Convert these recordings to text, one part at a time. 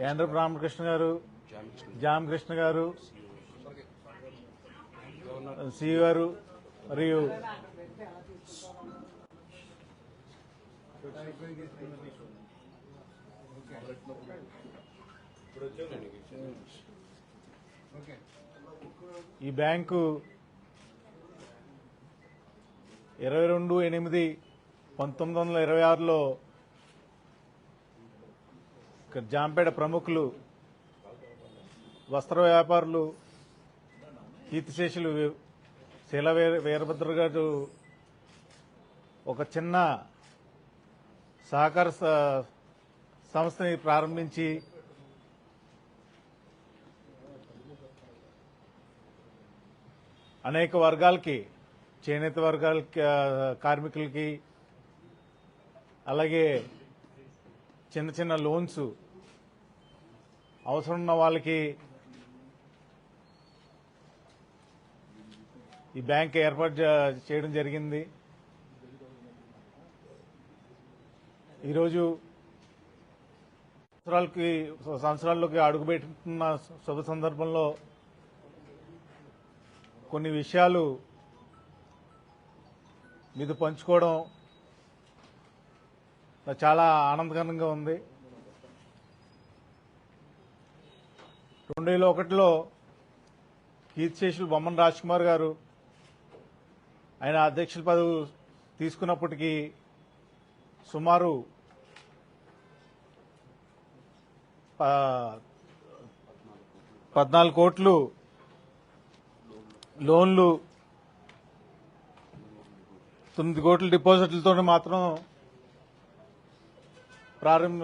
యాండ్రప్ రామకృష్ణ గారు జామ్ కృష్ణ గారు సి గారు మరియు ఈ బ్యాంకు ఇరవై రెండు ఎనిమిది పంతొమ్మిది వందల ఇరవై ఆరులో ఇక్కడ జాంపేట ప్రముఖులు వస్త్ర వ్యాపారులు కీర్తిశేషులు శీల వీరభద్ర గారు ఒక చిన్న సహకార స- సంస్థని ప్రారంభించి అనేక వర్గాలకి చేనేత వర్గాలకి కార్మికులకి అలాగే చిన్న చిన్న లోన్స్ అవసరం ఉన్న వాళ్ళకి ఈ బ్యాంక్ ఏర్పాటు చేయడం జరిగింది. ఈరోజు సంవత్సరాలకి సంవత్సరాల్లోకి అడుగుపెట్టుకున్న శుభ సందర్భంలో కొన్ని విషయాలు మీతో పంచుకోవడం చాలా ఆనందకరంగా ఉంది. రెండు వేల ఒకటిలో కీర్తిశేషులు బొమ్మన్ రాజ్ కుమార్ గారు ఆయన అధ్యక్షుల పదవి తీసుకున్నప్పటికీ సుమారు ప- పద్నాలుగు కోట్లు లోన్లు తొమ్మిది కోట్ల డిపాజిట్లతో మాత్రం ప్రారంభ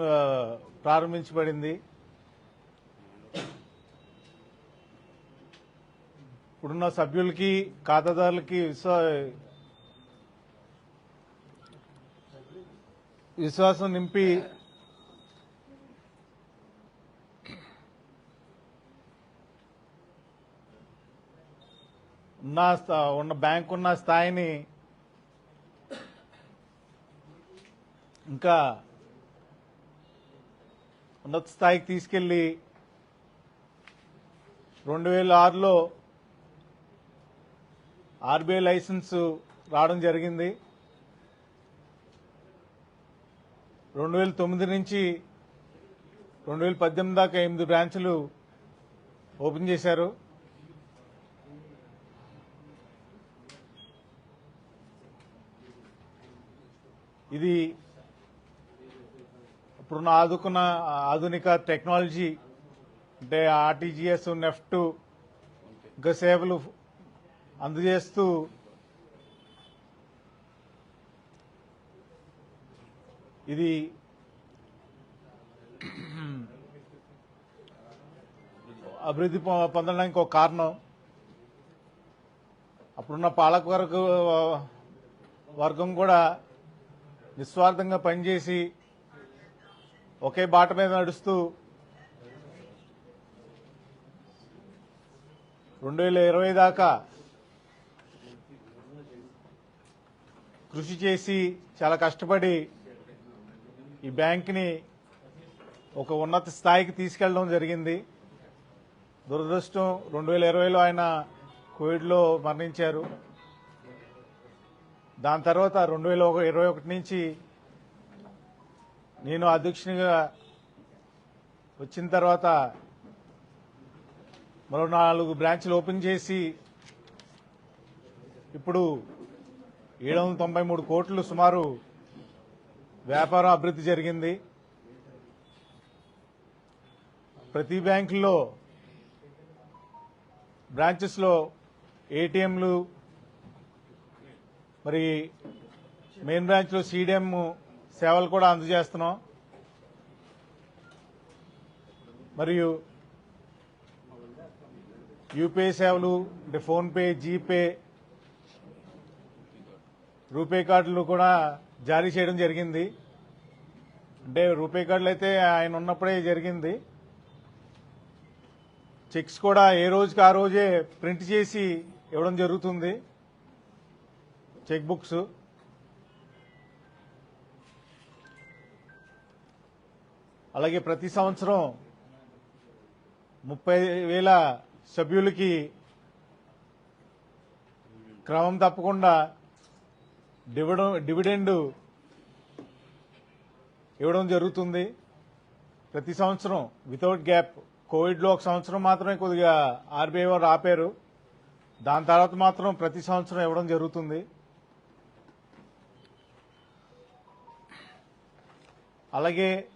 ప్రారంభించబడింది. ఇప్పుడున్న సభ్యులకి ఖాతాదారులకి విశ్వా విశ్వాసం నింపి ఉన్న ఉన్న బ్యాంక్ ఉన్న స్థాయిని ఇంకా ఉన్నత స్థాయికి తీసుకెళ్ళి రెండు వేల ఆరులో ఆర్బీఐ లైసెన్స్ రావడం జరిగింది. రెండు వేల తొమ్మిది నుంచి రెండు వేల పద్దెనిమిది దాకా ఎనిమిది బ్రాంచ్లు ఓపెన్ చేశారు. ఇది ఇప్పుడున్న ఆదుకున్న ఆధునిక టెక్నాలజీ అంటే ఆర్టీజీఎస్ నెఫ్ట్ ఇంకా సేవలు అందజేస్తూ ఇది అభివృద్ధి పొ- పొందడానికి ఒక కారణం. అప్పుడున్న పాలకవర్గ వర్గం కూడా నిస్వార్థంగా పనిచేసి ఒకే బాట మీద నడుస్తూ రెండు వేల ఇరవై దాకా కృషి చేసి చాలా కష్టపడి ఈ బ్యాంక్ని ఒక ఉన్నత స్థాయికి తీసుకెళ్ళడం జరిగింది. దురదృష్టం రెండు వేల ఇరవైలో ఆయన కోవిడ్లో మరణించారు. దాని తర్వాత రెండు వేల ఇరవై ఒకటి నుంచి నేను అధ్యక్షునిగా వచ్చిన తర్వాత మరో నాలుగు బ్రాంచ్లు ఓపెన్ చేసి ఇప్పుడు ఏడు వందల తొంభై మూడు కోట్లు సుమారు వ్యాపారం అభివృద్ధి జరిగింది. ప్రతి బ్యాంకుల్లో బ్రాంచెస్లో ఏటీఎంలు మరి మెయిన్ బ్రాంచ్లో సీడీఎం సేవలు కూడా అందజేస్తున్నాం. మరియు యూపీఐ సేవలు అంటే ఫోన్పే జీపే రూపే కార్డులు కూడా జారీ చేయడం జరిగింది. అంటే రూపే కార్డులు అయితే ఆయన ఉన్నప్పుడే జరిగింది. చెక్స్ కూడా ఏ రోజుకి ఆ రోజే ప్రింట్ చేసి ఇవ్వడం జరుగుతుంది. Cheque books. అలాగే ప్రతి సంవత్సరం ముప్పై వేల సభ్యులకి క్రమం తప్పకుండా డివిడ డివిడెండ్ ఇవ్వడం జరుగుతుంది. ప్రతి సంవత్సరం వితౌట్ గ్యాప్. కోవిడ్లో ఒక సంవత్సరం మాత్రమే కొద్దిగా ఆర్బీఐ వారు ఆపారు. దాని తర్వాత మాత్రం ప్రతి సంవత్సరం ఇవ్వడం జరుగుతుంది. అలాగే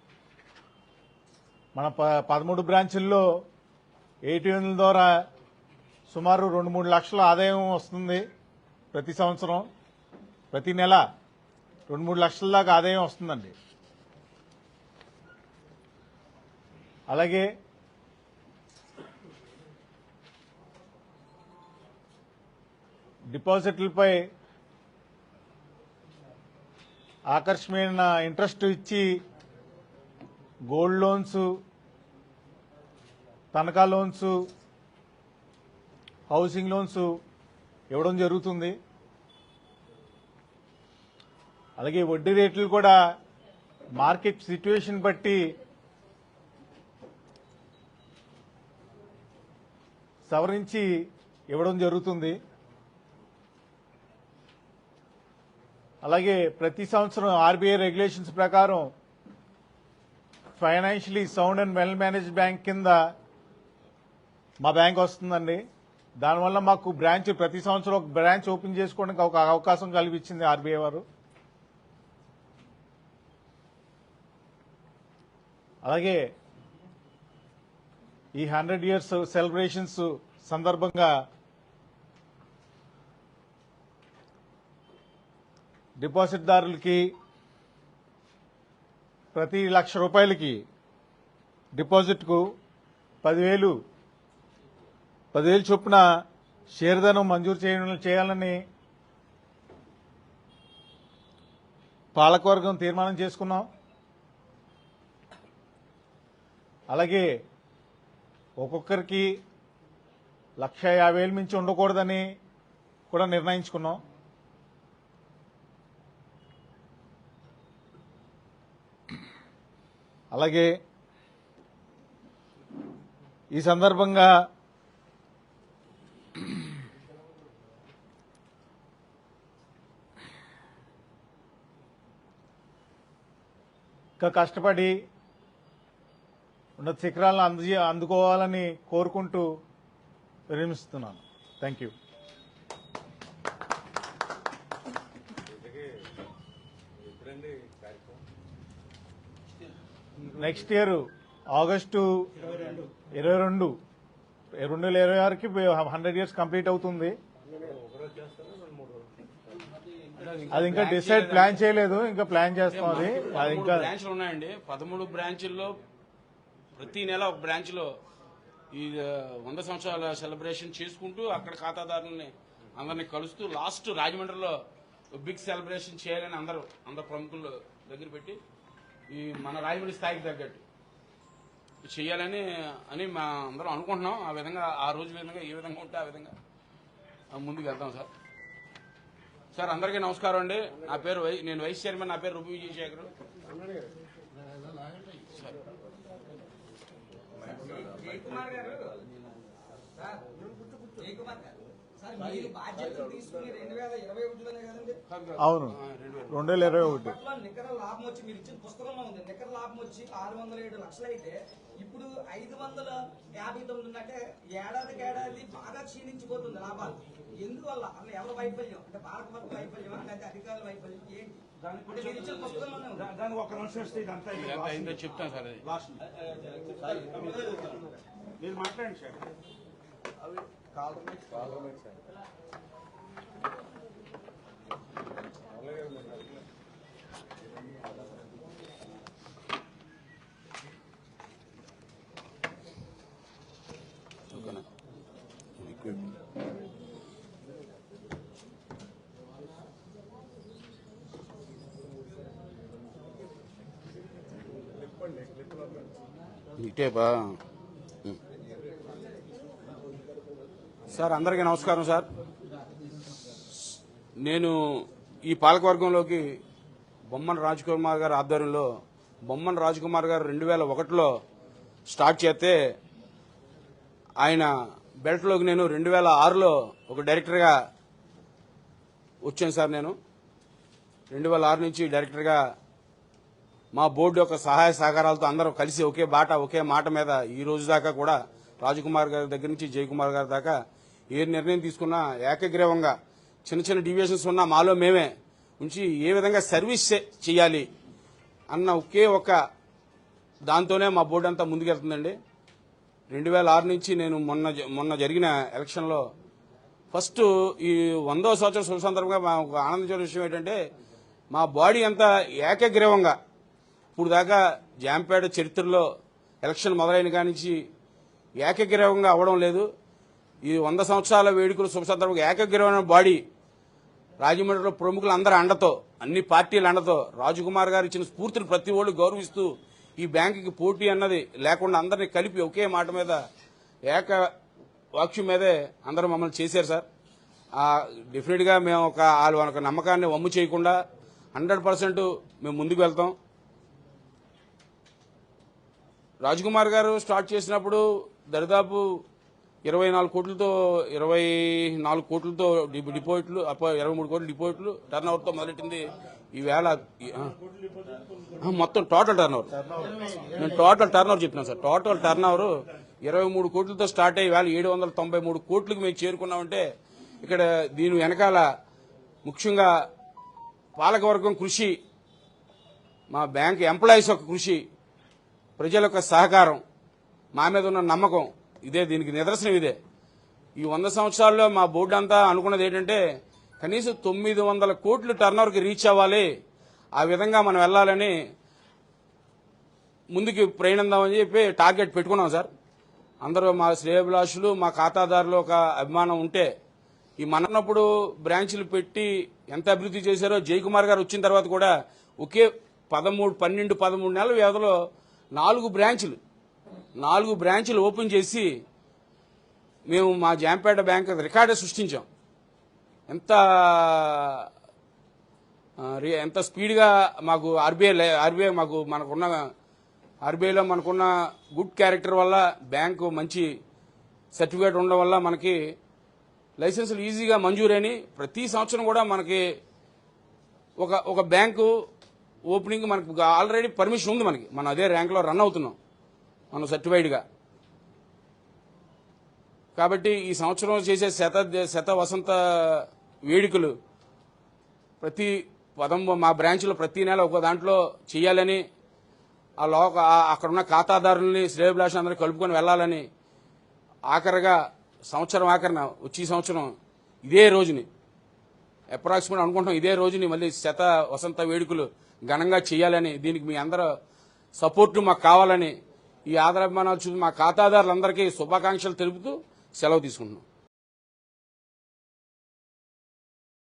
మన ప పదమూడు బ్రాంచుల్లో ఏటీఎంల ద్వారా సుమారు రెండు మూడు లక్షల ఆదాయం వస్తుంది ప్రతి సంవత్సరం. ప్రతి నెల రెండు మూడు లక్షల దాకా ఆదాయం వస్తుందండి. అలాగే డిపాజిట్లపై ఆకర్షణీయమైన ఇంట్రెస్ట్ ఇచ్చి గోల్డ్ లోన్స్ తనఖా లోన్స్ హౌసింగ్ లోన్స్ ఇవ్వడం జరుగుతుంది. అలాగే వడ్డీ రేట్లు కూడా మార్కెట్ సిచ్యువేషన్ బట్టి సవరించి ఇవ్వడం జరుగుతుంది. అలాగే ప్రతి సంవత్సరం ఆర్బీఐ రెగ్యులేషన్స్ ప్రకారం financially sound and well managed bank కింద మా బ్యాంక్ వస్తుందండి. దానివల్ల మాకు బ్రాంచ్ ప్రతి సంవత్సరం ఒక బ్రాంచ్ ఓపెన్ చేసుకోవడానికి ఒక అవకాశం కల్పించింది ఆర్బీఐ వారు. అలాగే ఈ హండ్రెడ్ ఇయర్స్ సెలబ్రేషన్స్ సందర్భంగా డిపాజిట్దారులకి ప్రతి లక్ష రూపాయలకి డిపాజిట్కు పదివేలు పదివేలు చొప్పున షేర్ధనం మంజూరు చేయడం చేయాలని పాలకవర్గం తీర్మానం చేసుకున్నాం. అలాగే ఒక్కొక్కరికి లక్ష యాభై వేలు మించి ఉండకూడదని కూడా నిర్ణయించుకున్నాం. అలాగే ఈ సందర్భంగా ఇంకా కష్టపడి ఉన్నత శిఖరాలను అందజే అందుకోవాలని కోరుకుంటూ విరమిస్తున్నాను. Thank you next year August ఇరవై రెండు. రెండు వేల ఇరవై ఆరుకి హండ్రెడ్ ఇయర్స్ కంప్లీట్ అవుతుంది. అది ఇంకా డిసైడ్ ప్లాన్ చేయలేదు ఇంకా ప్లాన్ చేస్తాం అది. ఇంకా బ్రాంచ్లు ఉన్నాయండి. పదమూడు బ్రాంచుల్లో ప్రతి నెల ఒక బ్రాంచ్లో ఈ వంద సంవత్సరాల సెలబ్రేషన్ చేసుకుంటూ అక్కడ ఖాతాదారులని అందరిని కలుస్తూ లాస్ట్ రాజమండ్రిలో బిగ్ సెలబ్రేషన్ చేయాలని అందరూ అందరు ప్రముఖులు దగ్గర పెట్టి ఈ మన రాజమండ్రి స్థాయికి తగ్గట్టు చేయాలని అని మా అందరం అనుకుంటున్నాం. ఆ విధంగా ఆ రోజు విధంగా ఏ విధంగా ఉంటే ఆ విధంగా ముందుకు వెళ్తాం సార్. సార్ అందరికీ నమస్కారం అండి. నా పేరు వై- నేను వైస్ చైర్మన్ నా పేరు రుబు విజయశేఖర్ జయకుమార్ గారు? సార్ జయకుమార్ గారు? సార్ మీరు బాధ్యతలు తీసుకుని రెండు వేల ఇరవై ఒకటిలోనే కదండి? అవును. రెండు వేల ఇరవై ఒకటి. నికర లాభం వచ్చి మీరు ఇచ్చిన పుస్తకంలో ఉంది నికర లాభం వచ్చి ఆరు వందల ఏడు లక్షలు అయితే ఇప్పుడు ఐదు వందల యాభై తొమ్మిది ఉందంటే ఏడాదికి ఏడాది బాగా క్షీణించిపోతుంది లాభాలు. ఎందువల్ల? అసలు ఎవరి వైఫల్యం? అంటే పాలకవర్గ వైఫల్యం అంటే అధికారుల వైఫల్యం. ఏంటి? దానికి ఒక నిమిషం ఇస్తే ఇదంతా అయిందో చెప్తాను. సార్ లాస్ట్ మీరు మాట్లాడండి సార్. ఓకేనా ఇటేపా. సార్ అందరికీ నమస్కారం సార్ నేను ఈ పాలకవర్గంలోకి బొమ్మన రాజ్ కుమార్ గారి ఆధ్వర్యంలో బొమ్మన్ రాజకుమార్ గారు రెండు వేల ఒకటిలో స్టార్ట్ చేస్తే ఆయన బెల్ట్లోకి నేను రెండు వేల ఆరులో ఒక డైరెక్టర్గా వచ్చాను సార్ నేను రెండు వేల ఆరు నుంచి డైరెక్టర్గా మా బోర్డు యొక్క సహాయ సహకారాలతో అందరూ కలిసి ఒకే బాట ఒకే మాట మీద ఈ రోజు దాకా కూడా రాజకుమార్ గారి దగ్గర నుంచి జయకుమార్ గారి దాకా ఏ నిర్ణయం తీసుకున్నా ఏకగ్రీవంగా చిన్న చిన్న డివియేషన్స్ ఉన్నా మాలో మేమే ఉంచి ఏ విధంగా సర్వీస్ చేయాలి అన్న ఒకే ఒక దాంతోనే మా బోర్డు అంతా ముందుకెళ్తుందండి. రెండు వేల ఆరు నుంచి నేను మొన్న మొన్న జరిగిన ఎలక్షన్లో ఫస్ట్ ఈ వందో సంవత్సరం శుభ సందర్భంగా ఆనందించిన విషయం ఏంటంటే మా బాడీ అంతా ఏకగ్రీవంగా ఇప్పుడు దాకా జాంపేట చరిత్రలో ఎలక్షన్ మొదలైన కానించి ఏకగ్రీవంగా అవ్వడం లేదు. ఈ వంద సంవత్సరాల వేడుకలు శుభ సందర్భంగా ఏకగ్రీవమైన బాడీ రాజమండ్రిలో ప్రముఖులు అందరి అండతో అన్ని పార్టీల అండతో రాజకుమార్ గారు ఇచ్చిన స్ఫూర్తిని ప్రతి ఒళ్ళు గౌరవిస్తూ ఈ బ్యాంకుకి పోటీ అన్నది లేకుండా అందరినీ కలిపి ఒకే మాట మీద ఏక వాక్యం మీదే అందరూ మమ్మల్ని చేశారు సార్. డెఫినెట్గా మేము ఒక వాళ్ళ ఒక నమ్మకాన్ని వమ్ము చేయకుండా హండ్రెడ్ పర్సెంట్ మేము ముందుకు వెళ్తాం. రాజ్కుమార్ గారు స్టార్ట్ చేసినప్పుడు దరిదాపు ఇరవై నాలుగు కోట్లతో ఇరవై నాలుగు కోట్లతో డి- డిపాజిట్లు అప్ప- ఇరవై మూడు కోట్ల డిపాజిట్లు టర్న్ ఓవర్తో మొదలెట్టింది. ఈవేళ ఈ- మొత్తం టోటల్ టర్న్ ఓవర్ నేను టోటల్ టర్న్ ఓవర్ చెప్పినాను సార్. టోటల్ టర్న్ ఓవర్ ఇరవై మూడు కోట్లతో స్టార్ట్ అయ్యి వేళ ఏడు వందల తొంభై మూడు కోట్లకు మేము చేరుకున్నామంటే ఇక్కడ దీని వెనకాల ముఖ్యంగా పాలకవర్గం కృషి మా బ్యాంక్ ఎంప్లాయీస్ యొక్క కృషి ప్రజల యొక్క సహకారం మా మీద ఉన్న నమ్మకం ఇదే దీనికి నిదర్శనం ఇదే. ఈ వంద సంవత్సరాల్లో మా బోర్డు అంతా అనుకున్నది ఏంటంటే కనీసం తొమ్మిది వందల కోట్లు టర్నర్కి రీచ్ అవ్వాలి. ఆ విధంగా మనం వెళ్ళాలని ముందుకు ప్రయాణిద్దామని చెప్పి టార్గెట్ పెట్టుకున్నాం సార్. అందరూ మా శ్రేయభిలాషులు మా ఖాతాదారులు ఒక అభిమానం ఉంటే ఈ మనప్పుడు బ్రాంచ్లు పెట్టి ఎంత అభివృద్ధి చేశారో జయకుమార్ గారు వచ్చిన తర్వాత కూడా ఒకే పదమూడు పన్నెండు పదమూడు నెలల వ్యవధిలో నాలుగు బ్రాంచ్లు. నాలుగు బ్రాంచ్లు ఓపెన్ చేసి మేము మా జాంపేట బ్యాంక్ రికార్డే సృష్టించాం. ఎంత రి- ఎంత స్పీడ్గా మాకు ఆర్బీఐ ఆర్బీఐ మాకు మనకున్న ఆర్బీఐలో మనకున్న గుడ్ క్యారెక్టర్ వల్ల బ్యాంకు మంచి సర్టిఫికేట్ ఉండడం వల్ల మనకి లైసెన్సులు ఈజీగా మంజూరైన ప్రతి సంవత్సరం కూడా మనకి ఒక ఒక బ్యాంకు ఓపెనింగ్ మనకు ఆల్రెడీ పర్మిషన్ ఉంది మనకి. మనం అదే ర్యాంక్లో రన్ అవుతున్నాం. మనం సర్టిఫైడ్గా. కాబట్టి ఈ సంవత్సరం చేసే శత శత వసంత వేడుకలు ప్రతి పదం మా బ్రాంచ్లో ప్రతి నెల ఒక దాంట్లో చేయాలని ఆ లోక అక్కడున్న ఖాతాదారుల్ని శ్రేయభిలాష అందరూ కలుపుకొని వెళ్ళాలని ఆఖరిగా సంవత్సరం ఆఖరిన వచ్చే సంవత్సరం ఇదే రోజుని అప్రాక్సిమేట్ అనుకుంటాం ఇదే రోజుని మళ్ళీ శత వసంత వేడుకలు ఘనంగా చేయాలని దీనికి మీ అందరూ సపోర్టు మాకు కావాలని ఈ ఆదరాభిమానాలు చూసి మా ఖాతాదారులందరికీ శుభాకాంక్షలు తెలుపుతూ సెలవు తీసుకుంటున్నాం.